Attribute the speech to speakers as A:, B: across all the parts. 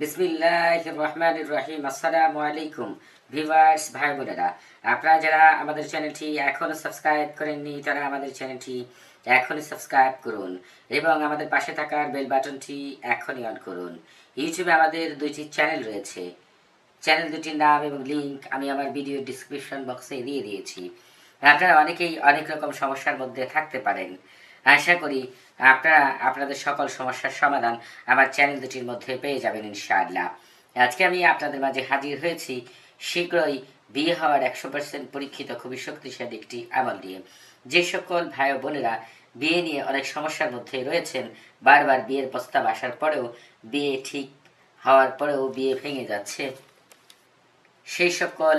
A: রহমান রহিম আসসালামু ভিভার্স ভাই আপনারা যারা আমাদের চ্যানেলটি এখনও সাবস্ক্রাইব করেননি, তারা আমাদের চ্যানেলটি এখনই সাবস্ক্রাইব করুন এবং আমাদের পাশে থাকার বেল বাটনটি এখনই অন করুন। ইউটিউবে আমাদের দুইটি চ্যানেল রয়েছে। চ্যানেল দুটির নাম এবং লিংক আমি আমার ভিডিও ডিসক্রিপশন বক্সে দিয়ে দিয়েছি। আপনারা অনেকেই অনেক রকম সমস্যার মধ্যে থাকতে পারেন। আশা করি আপনারা, আপনাদের সকল সমস্যার সমাধান আমার চ্যানেল দুটির মধ্যে পেয়ে যাবেন ইনশাআল্লাহ। আজকে আমি আপনাদের মাঝে হাজির হয়েছি শীঘ্রই বিয়ে হওয়ার একশো পার্সেন্ট পরীক্ষিত খুবই শক্তিশালী একটি আমল দিয়ে যে সকল ভাই বোনেরা বিয়ে নিয়ে অনেক সমস্যার মধ্যে রয়েছেন, বারবার বিয়ের প্রস্তাব আসার পরেও বিয়ে ঠিক হওয়ার পরেও বিয়ে ভেঙে যাচ্ছে। সেই সকল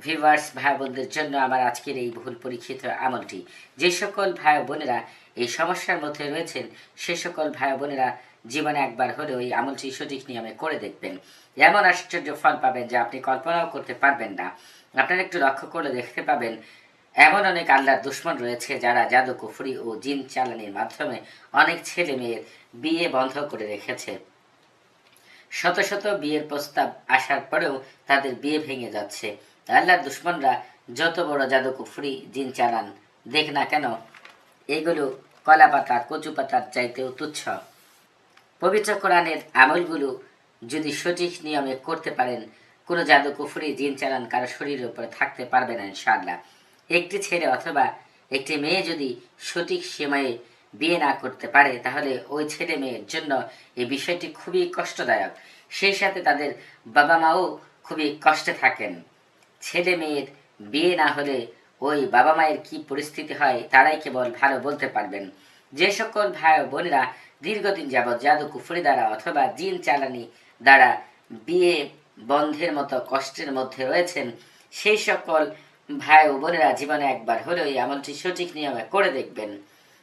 A: ভিভার্স ভাই বোনদের জন্য আমার আজকের এই বহুল পরীক্ষিত আমলটি। যে সকল ভাই বোনেরা এই সমস্যার মধ্যে রয়েছেন, সে সকল ভাই বোনেরা জীবনে একবার হলেও এই আমলটি সঠিক নিয়মে করে দেখবেন। এমন আশ্চর্য ফল পাবেন যা আপনি কল্পনাও করতে পারবেন না। আপনারা একটু লক্ষ্য করে দেখতে পাবেন, এমন অনেক আল্লাহর দুশ্মন রয়েছে যারা জাদু, কুফরি ও জিন চালানির মাধ্যমে অনেক ছেলে মেয়ের বিয়ে বন্ধ করে রেখেছে। শত শত বিয়ের প্রস্তাব আসার পরেও তাদের বিয়ে ভেঙে যাচ্ছে। আল্লাহর দুশ্মনরা যত বড় জাদু কুফরি জিন চালান, দেখ না কেন, এগুলো কলা পাতা কচু পাতার চাইতেও তুচ্ছ। পবিত্র কোরআনের আমলগুলো যদি সঠিক নিয়মে করতে পারেন, কোনো জাদু কুফরি জিন চালান কারও শরীরের উপরে থাকতে পারবে না ইনশাআল্লাহ। একটি ছেলে অথবা একটি মেয়ে যদি সঠিক সময়ে বিয়ে না করতে পারে, তাহলে ওই ছেলে মেয়ের জন্য এই বিষয়টি খুবই কষ্টদায়ক। সেই সাথে তাদের বাবা মাও খুবই কষ্টে থাকেন। ছেলে মেয়ের বিয়ে না হলে ওই বাবা মায়ের কি পরিস্থিতি হয়, তারাই কেবল ভালো বলতে পারবেন। যে সকল ভাই বোনেরা দীর্ঘদিন যাবৎ জাদু কুফরি দ্বারা অথবা জিন চালানি দ্বারা বিয়ে বন্ধের মতো কষ্টের মধ্যে রয়েছেন, সেই সকল ভাই ও বোনেরা জীবনে একবার হলেও এই আমলটি সঠিক নিয়মে করে দেখবেন।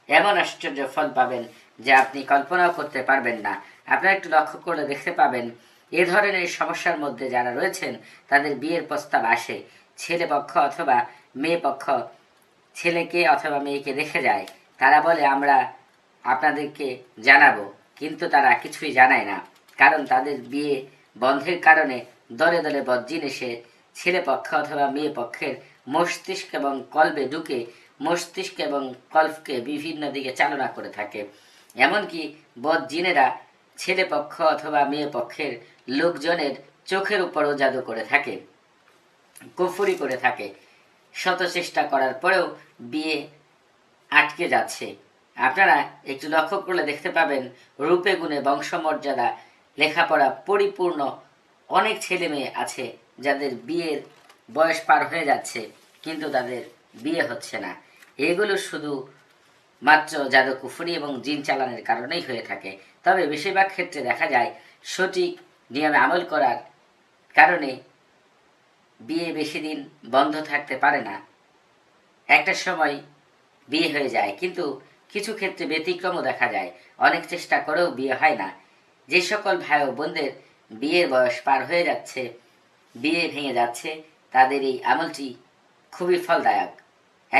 A: এমন আশ্চর্য ফল পাবেন যে আপনি কল্পনাও করতে পারবেন না। আপনারা একটু লক্ষ্য করে দেখতে পাবেন, এ ধরনের সমস্যার মধ্যে যারা রয়েছেন, তাদের বিয়ের প্রস্তাব আসে। ছেলে পক্ষ অথবা মেয়ে পক্ষ ছেলেকে অথবা মেয়েকে দেখে যায়। তারা বলে, আমরা আপনাদেরকে জানাব। কিন্তু তারা কিছুই জানায় না, কারণ তাদের বিয়ে বন্ধের কারণে দলে দলে বজ্জিন এসে ছেলে পক্ষ অথবা মেয়ে পক্ষের মস্তিষ্ক এবং কলবে ঢুকে মস্তিষ্ক এবং কল্পকে বিভিন্ন দিকে চালনা করে থাকে। এমনকি বজ্জিনেরা ছেলে পক্ষ অথবা মেয়ে পক্ষের লোকজনের চোখের উপরও জাদু করে থাকে, কুফুরি করে থাকে। শত চেষ্টা করার পরেও বিয়ে আটকে যাচ্ছে। আপনারা একটু লক্ষ্য করলে দেখতে পাবেন, রূপে গুণে বংশমর্যাদা, লেখাপড়া পরিপূর্ণ অনেক ছেলে মেয়ে আছে যাদের বিয়ের বয়স পার হয়ে যাচ্ছে, কিন্তু তাদের বিয়ে হচ্ছে না। এগুলো শুধু মাত্র জাদু কুফুরি এবং জিন চালানের কারণেই হয়ে থাকে। তবে বেশিরভাগ ক্ষেত্রে দেখা যায়, সঠিক নিয়মে আমল করার কারণে বিয়ে বেশি দিন বন্ধ থাকতে পারে না। একটা সময় বিয়ে হয়ে যায়, কিন্তু কিছু ক্ষেত্রে ব্যতিক্রমও দেখা যায়। অনেক চেষ্টা করেও বিয়ে হয় না। যে সকল ভাই ও বোনদের বিয়ের বয়স পার হয়ে যাচ্ছে, বিয়ে ভেঙে যাচ্ছে, তাদের এই আমলটি খুবই ফলদায়ক।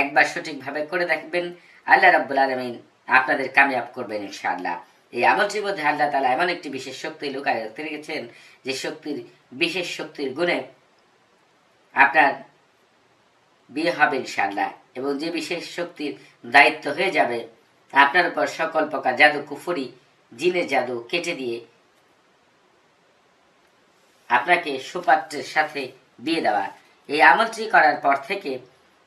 A: একবার সঠিকভাবে করে দেখবেন। আল্লাহ রাব্বুল আলমিন আপনাদের কামিয়াব করবেন ইনশাআল্লাহ। এই আমলটির মধ্যে আল্লাহ তালা এমন একটি বিশেষ শক্তি লুকায় রাখতে রেখেছেন, যে শক্তির, বিশেষ শক্তির গুণে আপনার বিয়ে হবে ইনশাআল্লাহ এবং যে বিশেষ শক্তির দায়িত্ব হয়ে যাবে, আপনার উপর সকল প্রকার জাদু, কুফুরি জিনের জাদু কেটে দিয়ে আপনাকে সুপাত্রের সাথে বিয়ে দেওয়া। এই আমলটি করার পর থেকে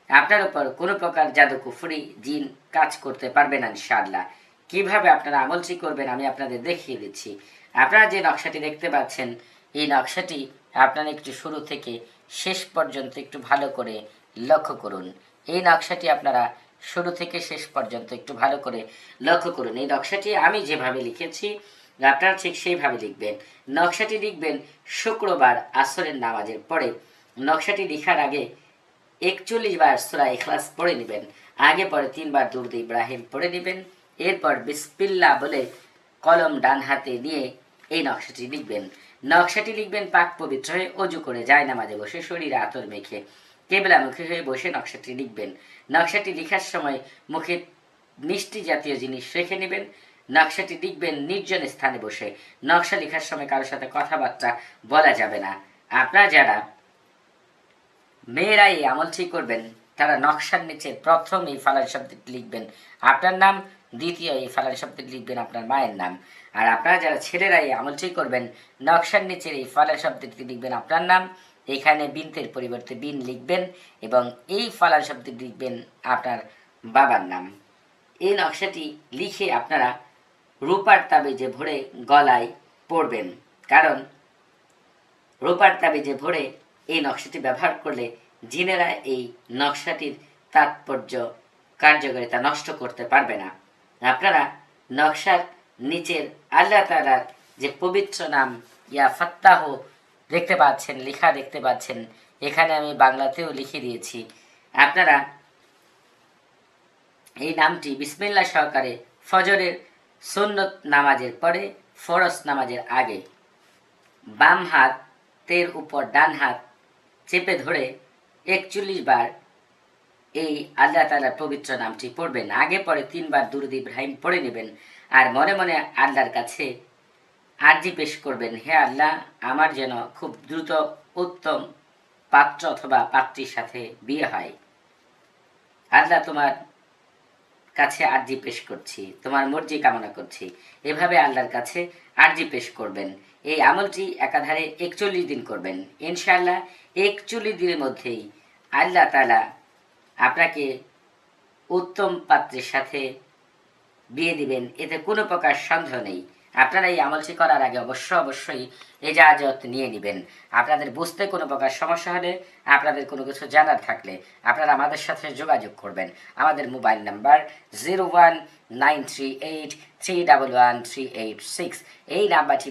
A: আপনার উপর কোনো প্রকার জাদু কুফুরি জিন কাজ করতে পারবে না, ইনশাআল্লাহ। কীভাবে আপনারা আমলটি করবেন আমি আপনাদের দেখিয়ে দিচ্ছি। আপনারা যে নকশাটি দেখতে পাচ্ছেন, এই নকশাটি আপনারা একটু শুরু থেকে শেষ পর্যন্ত একটু ভালো করে লক্ষ্য করুন। এই নকশাটি আপনারা শুরু থেকে শেষ পর্যন্ত একটু ভালো করে লক্ষ্য করুন। এই নকশাটি আমি যেভাবে লিখেছি, আপনারা ঠিক সেইভাবে লিখবেন। নকশাটি লিখবেন শুক্রবার আসরের নামাজের পরে। নকশাটি লিখার আগে একচল্লিশ বার সুরা ইখলাস পড়ে নেবেন। আগে পরে তিনবার দুর্দ ইব্রাহিম পড়ে নেবেন। এরপর বিসপিল্লা বলে কলম ডান হাতে নিয়ে এই নকশাটি লিখবেন। নকশাটি লিখবেন পাক পবিত্র হয়ে অজু করে যায় নামাজে বসে শরীরে আতর মেখে কেবলামুখী হয়ে বসে নকশাটি লিখবেন। নকশাটি লেখার সময় মুখে মিষ্টি জাতীয় জিনিস রেখে নেবেন। নকশাটি লিখবেন নির্জন স্থানে বসে। নকশা লেখার সময় কারোর সাথে কথাবার্তা বলা যাবে না। আপনারা যারা মেয়েরা এই আমলটি করবেন। তারা নকশার নিচে প্রথম এই ফালার শব্দটি লিখবেন। আপনার নাম, দ্বিতীয় এই ফালার শব্দটি লিখবেন আপনার মায়ের নাম। আর আপনারা যারা ছেলেরা এই আমলটি করবেন, নকশার নিচের এই ফালার শব্দটি লিখবেন আপনার নাম, এখানে বিনতের পরিবর্তে বিন লিখবেন এবং এই ফালার শব্দটি লিখবেন আপনার বাবার নাম। এই নকশাটি লিখে আপনারা রূপার তাবিজে ভরে গলায় পড়বেন। কারণ রূপার তাবিজে ভরে এই নকশাটি ব্যবহার করলে জিনেরা এই নকশাটির তাৎপর্য কার্যকারিতা নষ্ট করতে পারবে না। আপনারা নকশার নিচের আল্লাহ তালার যে পবিত্র নাম ইয়া ফাত্তাহ দেখতে পাচ্ছেন, লেখা দেখতে পাচ্ছেন, এখানে আমি বাংলাতেও লিখে দিয়েছি। আপনারা এই নামটি বিসমিল্লা সহকারে ফজরের সুন্নত নামাজের পরে ফরস নামাজের আগে বাম হাতের উপর ডান হাত চেপে ধরে একচল্লিশ বার এই আল্লাহ তালার পবিত্র নামটি পড়বেন। আগে পরে তিনবার দুরুদ ইব্রাহিম পড়ে নেবেন আর মনে মনে আল্লাহর কাছে আর্জি পেশ করবেন, হে আল্লাহ, আমার যেন খুব দ্রুত উত্তম পাত্র অথবা পাত্রীর সাথে বিয়ে হয়। আল্লাহ তোমার কাছে আর্জি পেশ করছি, তোমার মর্জি কামনা করছি। এভাবে আল্লাহর কাছে আর্জি পেশ করবেন। এই আমলটি একাধারে একচল্লিশ দিন করবেন। ইনশাআল্লাহ একচল্লিশ দিনের মধ্যেই আল্লাহ তালা আপনাকে উত্তম পাত্রের সাথে বিয়ে দিবেন। এতে কোনো প্রকার সন্দেহ নেই। আপনারা এই আমলটি করার আগে অবশ্য অবশ্যই এজাজত নিয়ে নেবেন। আপনাদের বুঝতে কোনো প্রকার সমস্যা হলে, আপনাদের কোনো কিছু জানার থাকলে আপনারা আমাদের সাথে যোগাযোগ করবেন। আমাদের mobile number zero one nine three eight three double one three eight six. এই নাম্বারটি